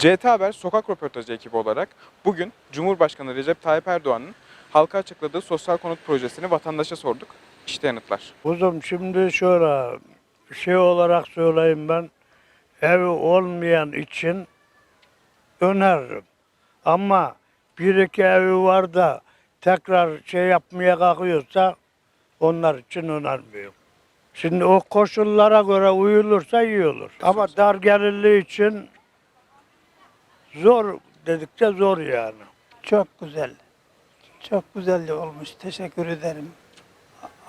CT Haber sokak röportajı ekibi olarak bugün Cumhurbaşkanı Recep Tayyip Erdoğan'ın halka açıkladığı sosyal konut projesini vatandaşa sorduk. İşte yanıtlar. Kuzum şimdi şöyle şey olarak söyleyeyim ben evi olmayan için öneririm. Ama bir iki evi var da tekrar şey yapmaya kalkıyorsa onlar için önermiyorum. Şimdi o koşullara göre uyulursa iyi olur. Ama dar gelirli için zor dedikçe zor yani. Çok güzel. Çok güzel olmuş. Teşekkür ederim.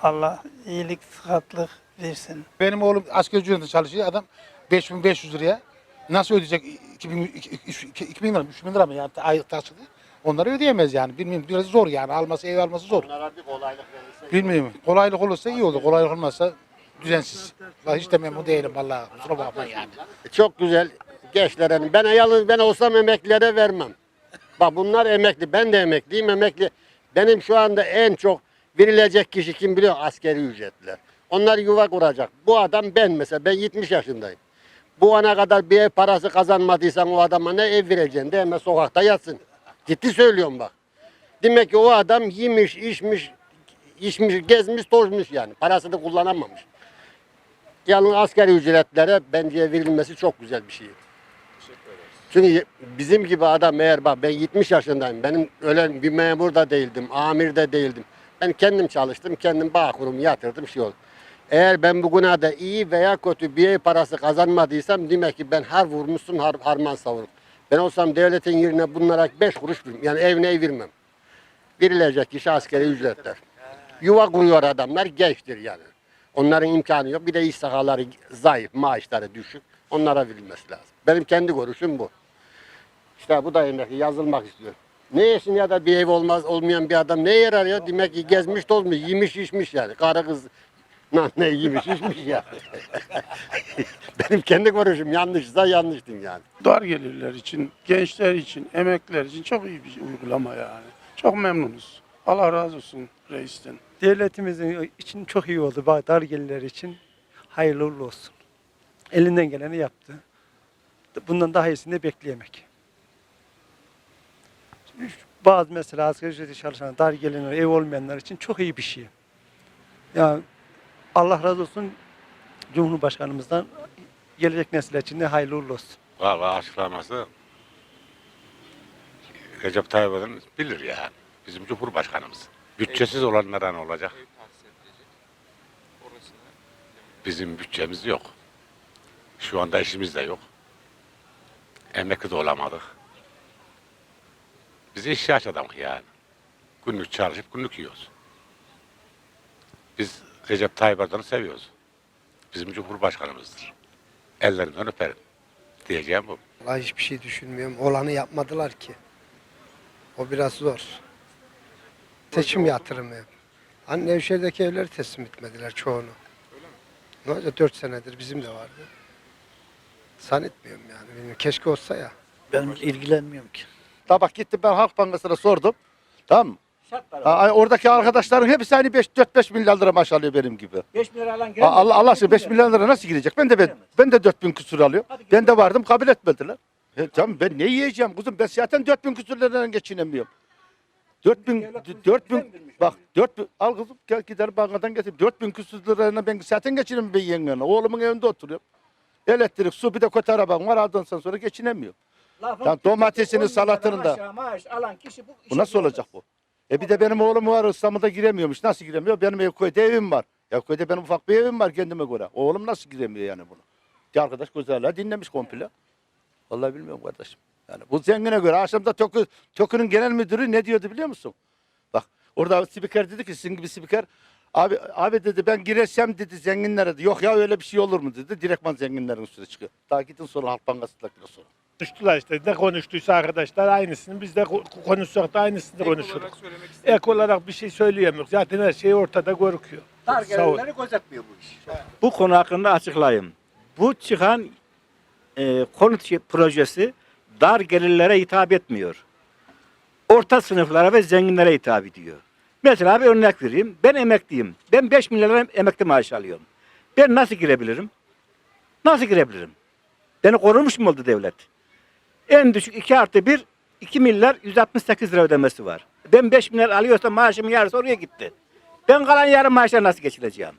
Allah iyilik, sıhhatlik versin. Benim oğlum asgari ücretle çalışıyor. Adam 5500 liraya nasıl ödeyecek 2000, 2000 lira, 3000 lira mı yani aylık taksidi? Onları ödeyemez yani. Bilmiyorum biraz zor yani. Alması, ev alması zor. Bilmiyorum. Kolaylık olursa iyi olur. Kolaylık olmazsa düzensiz. Vallahi hiç de memnun değilim vallahi. Kusura bakma yani. Çok güzel gençlere. Ben yalnız ben olsam emeklilere vermem. Bak bunlar emekli. Ben de emekliyim emekli. Benim şu anda en çok verilecek kişi kim biliyor? Askeri ücretliler. Onlar yuva kuracak. Bu adam ben mesela. Ben 70 yaşındayım. Bu ana kadar bir ev parası kazanmadıysan o adama ne ev vereceksin de hemen sokakta yatsın. Ciddi söylüyorum bak. Demek ki o adam yemiş, içmiş, içmiş, gezmiş, tozmuş yani. Parasını kullanamamış. Yalnız asgari ücretlere bence verilmesi çok güzel bir şey. Çünkü bizim gibi adam eğer bak ben 70 yaşındayım. Benim öyle bir memur da değildim, amir de değildim. Ben kendim çalıştım, kendim bağ kurumu yatırdım şey oldu. Eğer ben bugüne de iyi veya kötü bir ev parası kazanmadıysam demek ki ben har vurmuşsun har, harman savurup. Ben olsam devletin yerine bunlara 5 kuruş vermem. Yani evine ev vermem. Verilecek kişi askeri ücretler. Yuva kuruyor adamlar gençtir yani. Onların imkanı yok. Bir de iş sahaları zayıf, maaşları düşük. Onlara verilmesi lazım. Benim kendi görüşüm bu. İşte bu da emekli yazılmak istiyor. Ne yesin ya da bir ev olmaz olmayan bir adam ne yer arıyor? Demek ki gezmiş tozmuş, yemiş içmiş yani. Karı kız ne yemiş içmiş ya. Benim kendi görüşüm yanlışsa yanlıştım yani. dar gelirler için, gençler için, emekliler için çok iyi bir uygulama yani. Çok memnunuz. Allah razı olsun reisten. Devletimizin için çok iyi oldu. Dar gelirler için hayırlı uğurlu olsun. Elinden geleni yaptı. Bundan daha iyisini de bekleyemek. Bazı mesela asgari ücreti çalışan, dar gelinler, ev olmayanlar için çok iyi bir şey. Yani Allah razı olsun Cumhurbaşkanımızdan gelecek nesiller için de hayırlı uğurlu olsun. Vallahi açıklaması Recep Tayyip Erdoğan bilir ya. Bizim Cumhurbaşkanımız. Bütçesiz olanlara ne olacak? Bizim bütçemiz yok. Şu anda işimiz de yok. Emekli de olamadık. Biz ihtiyaç adamı yani. Günlük çalışıp günlük yiyoruz. Biz Recep Tayyip Erdoğan'ı seviyoruz. Bizim Cumhurbaşkanımızdır. Ellerinden öperim. Diyeceğim bu. Vallahi hiçbir şey düşünmüyorum. Olanı yapmadılar ki. O biraz zor. Seçim yatırımı. Hani Nevşehir'deki evleri teslim etmediler çoğunu. Ne olacak? Dört senedir bizim de vardı. Zannetmiyorum yani. Bilmiyorum. Keşke olsa ya. Ben ilgilenmiyorum ki. Tabak gittim ben Halk Bankası'na sordum. Tamam mı? Ha, oradaki arkadaşların hepsi aynı 4-5 milyar lira maaş alıyor benim gibi. 5 milyar alan Ha, Allah Allah aşkına 5 milyar lira nasıl girecek? Ben de ben, ben de 4000 küsur alıyorum. Ben de vardım kabul etmediler. E, tamam ben ne yiyeceğim kuzum? Ben zaten 4000 küsur liradan geçinemiyorum. 4000 4000 bak 4000 al kızım gel gider bankadan getir. 4000 küsur lirayla ben zaten geçinemiyorum ben yengenle. Oğlumun evinde oturuyorum. Elektrik, su bir de kötü arabam var aldığından sonra geçinemiyorum. Lan domatesini, salatını da. Maaş alan kişi bu. Bu nasıl olacak bu? E bir de benim oğlum var İstanbul'da giremiyormuş. Nasıl giremiyor? Benim ev köyde evim var. Ya köyde benim ufak bir evim var kendime göre. Oğlum nasıl giremiyor yani bunu? Bir arkadaş güzel dinlemiş komple. Vallahi bilmiyorum kardeşim. Yani bu zengine göre akşamda TOKÜ, TOKÜ'nün genel müdürü ne diyordu biliyor musun? Bak orada spiker dedi ki sizin gibi spiker Abi, abi dedi ben girsem dedi zenginlere dedi. Yok ya öyle bir şey olur mu dedi. Direktman zenginlerin üstüne çıkıyor. Daha gidin sonra Halk Bankası'ndakine sorun. Konuştular işte. Ne konuştuysa arkadaşlar aynısını biz de ko- konuşsak da aynısını Ek konuşuruz. olarak Ek olarak bir şey söyleyemiyoruz. Zaten her şey ortada görüküyor. Dar gelirleri gözetmiyor bu iş. Bu konu hakkında açıklayayım. Bu çıkan e, konut projesi dar gelirlere hitap etmiyor. Orta sınıflara ve zenginlere hitap ediyor. Mesela bir örnek vereyim. Ben emekliyim. Ben 5 milyar lira emekli maaşı alıyorum. Ben nasıl girebilirim? Nasıl girebilirim? Beni korumuş mu oldu devlet? En düşük 2 artı 1 2 milyar 168 lira ödemesi var. Ben 5 milyar alıyorsam maaşımın yarısı oraya gitti. Ben kalan yarım maaşla nasıl geçireceğim?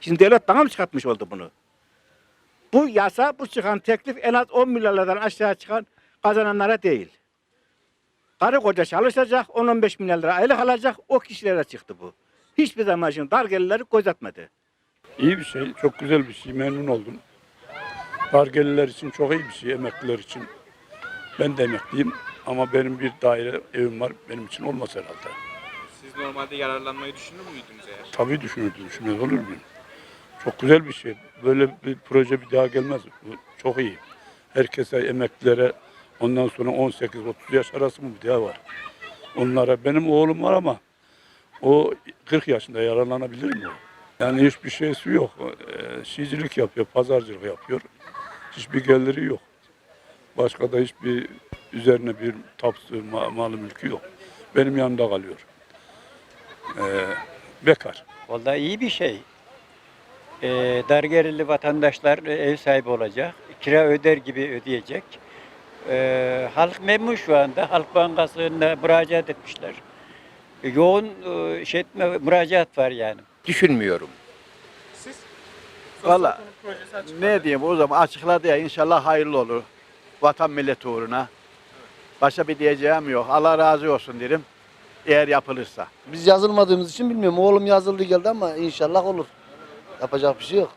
Şimdi devlet bana mı çıkartmış oldu bunu? Bu yasa, bu çıkan teklif en az 10 milyarlardan aşağı çıkan kazananlara değil. Karı koca çalışacak, 10-15 milyar lira aylık alacak, o kişilere çıktı bu. Hiçbir zaman şimdi dar gelirleri gözetmedi. İyi bir şey, çok güzel bir şey. Memnun oldum. Dar gelirler için çok iyi bir şey, emekliler için. Ben de emekliyim ama benim bir daire evim var. Benim için olmaz herhalde. Siz normalde yararlanmayı düşünür müydünüz eğer? Tabii düşünürdüm, düşünmez olur muyum? Çok güzel bir şey. Böyle bir proje bir daha gelmez. Bu çok iyi. Herkese, emeklilere ondan sonra 18-30 yaş arası mı bir daha var. Onlara benim oğlum var ama o 40 yaşında yararlanabilir mi? Yani hiçbir şeysi yok. Ee, şişcilik yapıyor, pazarcılık yapıyor. Hiçbir geliri yok. Başka da hiçbir üzerine bir tapsı, ma- malı mülkü yok. Benim yanımda kalıyor. Ee, bekar. Vallahi iyi bir şey. Ee, dar gelirli vatandaşlar e, ev sahibi olacak. Kira öder gibi ödeyecek. Ee, halk memnun şu anda. Halk Bankası'na müracaat etmişler. E, Yoğun e, şey etme, müracaat var yani. Düşünmüyorum. Siz? Açıkladı. Ne diyeyim o zaman açıkladı ya inşallah hayırlı olur. Vatan millet uğruna. Başka bir diyeceğim yok. Allah razı olsun derim. Eğer yapılırsa. Biz yazılmadığımız için bilmiyorum. Oğlum yazıldı geldi ama inşallah olur. Yapacak bir şey yok.